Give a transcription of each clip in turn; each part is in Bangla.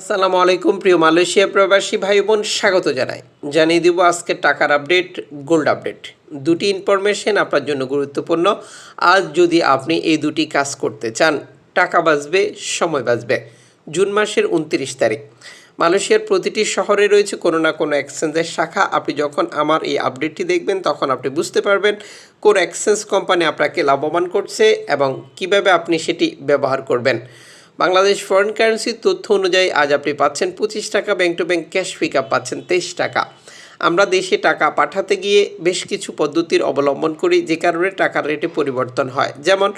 আসসালামু আলাইকুম, প্রিয় মালয়েশিয়া প্রবাসী ভাই বোন স্বাগত জানাই। জানিয়ে দিব আজকে টাকার আপডেট, গোল্ড আপডেট। দুটি ইনফরমেশন আপনার জন্য গুরুত্বপূর্ণ। আজ যদি আপনি এই দুটি কাজ করতে চান, টাকা বাঁচবে, সময় বাঁচবে। জুন মাসের উনত্রিশ তারিখ। মালয়েশিয়ার প্রতিটি শহরে রয়েছে কোনো না কোনো এক্সচেঞ্জের শাখা। আপনি যখন আমার এই আপডেটটি দেখবেন, তখন আপনি বুঝতে পারবেন কোন এক্সচেঞ্জ কোম্পানি আপনাকে লাভবান করছে এবং কীভাবে আপনি সেটি ব্যবহার করবেন। বাংলাদেশ ফরেন কারেন্সির তথ্য অনুযায়ী আজ আপনি পাচ্ছেন পঁচিশ টাকা bank to bank cash pick up পাচ্ছেন তেইশ টাকা। আমরা দেশে টাকা পাঠাতে গিয়ে বেশ কিছু পদ্ধতির অবলম্বন করি, যে কারণে টাকার রেটে পরিবর্তন হয়। যেমন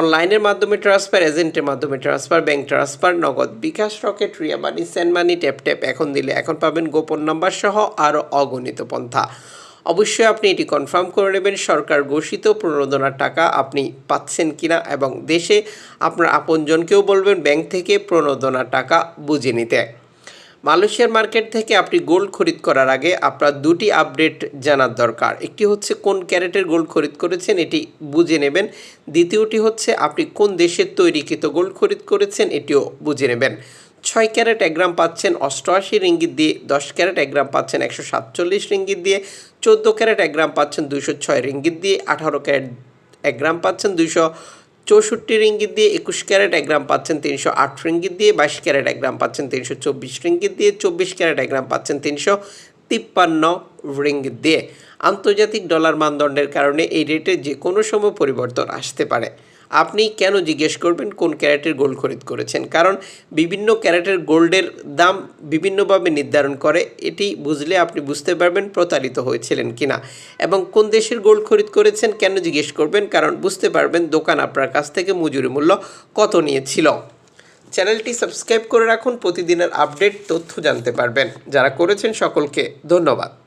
অনলাইনের মাধ্যমে ট্রান্সফার এজেন্টের মাধ্যমে transfer bank transfer Nagad bKash Rocket Ria money send money tap tap এখন দিলে এখন পাবেন গোপন নাম্বার সহ আরও অগণিত পন্থা। অবশ্যই আপনি এটি কনফার্ম করে নেবেন, সরকার ঘোষিত প্রণোদনার টাকা আপনি পাচ্ছেন কিনা এবং দেশে আপনার আপনজনকেও বলবেন ব্যাংক থেকে প্রণোদনার টাকা বুঝে নিতে। মালয়েশিয়ার মার্কেট থেকে আপনি গোল্ড খরিদ করার আগে আপনার দুটি আপডেট জানার দরকার। একটি হচ্ছে কোন ক্যারেটের গোল্ড খরিদ করেছেন, এটি বুঝে নেবেন। দ্বিতীয়টি হচ্ছে আপনি কোন দেশের তৈরিকৃত গোল্ড খরিদ করেছেন, এটিও বুঝে নেবেন। ছয় ক্যারেট এক গ্রাম পাচ্ছেন অষ্টআশি রিঙ্গিত দিয়ে, দশ ক্যারেট এক গ্রাম পাচ্ছেন একশো সাতচল্লিশ রিঙ্গিত দিয়ে চোদ্দ ক্যারেট, এক গ্রাম পাচ্ছেন দুইশো ছয় রিঙ্গিত দিয়ে আঠারো ক্যারেট, এক গ্রাম পাচ্ছেন দুইশো চৌষট্টি রিঙ্গিত দিয়ে একুশ ক্যারেট, এক গ্রাম পাচ্ছেন তিনশো আট রিঙ্গিত দিয়ে বাইশ ক্যারেট, এক গ্রাম পাচ্ছেন তিনশো চব্বিশ রিঙ্গিত দিয়ে চব্বিশ ক্যারেট, এক গ্রাম পাচ্ছেন তিনশো তিপ্পান্ন রিঙ্গিত দিয়ে। আন্তর্জাতিক ডলার মানদণ্ডের কারণে এই রেটে যে কোনো সময় পরিবর্তন আসতে পারে। আপনি কেন জিজ্ঞেস করবেন কোন ক্যারেটের গোল্ড খরিদ করেছেন? কারণ বিভিন্ন ক্যারেটের গোল্ডের দাম বিভিন্নভাবে নির্ধারণ করে, এটি বুঝলে আপনি বুঝতে পারবেন প্রতারিত হয়েছিলেন কিনা। এবং কোন দেশের গোল্ড খরিদ করেছেন কেন জিজ্ঞেস করবেন? কারণ বুঝতে পারবেন দোকান আপনার কাছ থেকে মজুরি মূল্য কত নিয়েছিল। চ্যানেলটি সাবস্ক্রাইব করে রাখুন, প্রতিদিনের আপডেট তথ্য জানতে পারবেন। যারা করেছেন সকলকে ধন্যবাদ।